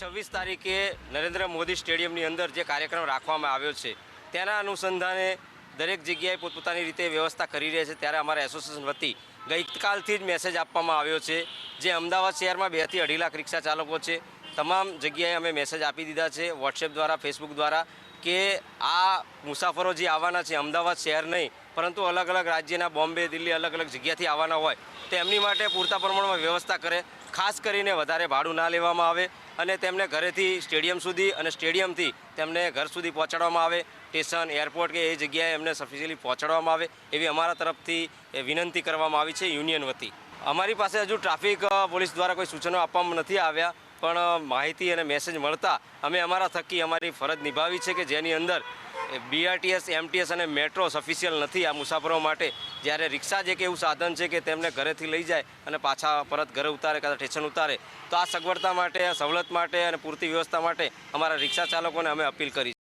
છવ્વીસ તારીખે નરેન્દ્ર મોદી સ્ટેડિયમની અંદર જે કાર્યક્રમ રાખવામાં આવ્યો છે, તેના અનુસંધાને દરેક જગ્યાએ પોતપોતાની રીતે વ્યવસ્થા કરી રહ્યા છે. ત્યારે અમારા એસોસિએશન વતી ગઈકાલથી જ મેસેજ આપવામાં આવ્યો છે જે અમદાવાદ શહેરમાં બેથી અઢી લાખ રિક્ષા ચાલકો છે. તમામ જગ્યાએ અમે મેસેજ આપી દીધા છે, વોટ્સએપ દ્વારા, ફેસબુક દ્વારા કે આ મુસાફરો જે આવવાના છે, અમદાવાદ શહેર નહીં, પરંતુ અલગ અલગ રાજ્યના, બોમ્બે, દિલ્હી અલગ અલગ જગ્યાથી આવવાના હોય, તો એમની માટે પૂરતા પ્રમાણમાં વ્યવસ્થા કરે, ખાસ કરીને વધારે ભાડું ના લેવામાં આવે. અને તેમને ઘરેથી સ્ટેડિયમ સુધી અને સ્ટેડિયમથી તેમને ઘર સુધી પહોંચાડવામાં આવે. સ્ટેશન, એરપોર્ટ કે એ જગ્યાએ એમને સફિશિયલી પહોંચાડવામાં આવે એવી અમારા તરફથી વિનંતી કરવામાં આવી છે યુનિયન વતી. અમારી પાસે હજુ ટ્રાફિક પોલીસ દ્વારા કોઈ સૂચનો આપવામાં નથી આવ્યા. પણ માહિતી અને મેસેજ મળતા અમે અમારા થકી અમારી ફરજ નિભાવી છે કે જેની અંદર બીઆરટીએસ એમટીએસ અને મેટ્રો સફિશિયલ નથી આ મુસાફરો માટે. જ્યારે રિક્ષા જ એક એવું સાધન છે કે તેમને ઘરેથી લઈ જાય અને પાછા પરત ઘરે ઉતારે કાં સ્ટેશન ઉતારે, તો આ સગવડતા માટે સવલત માટે અને પૂરતી વ્યવસ્થા માટે અમારા રિક્ષા ચાલકોને અમે અપીલ કરી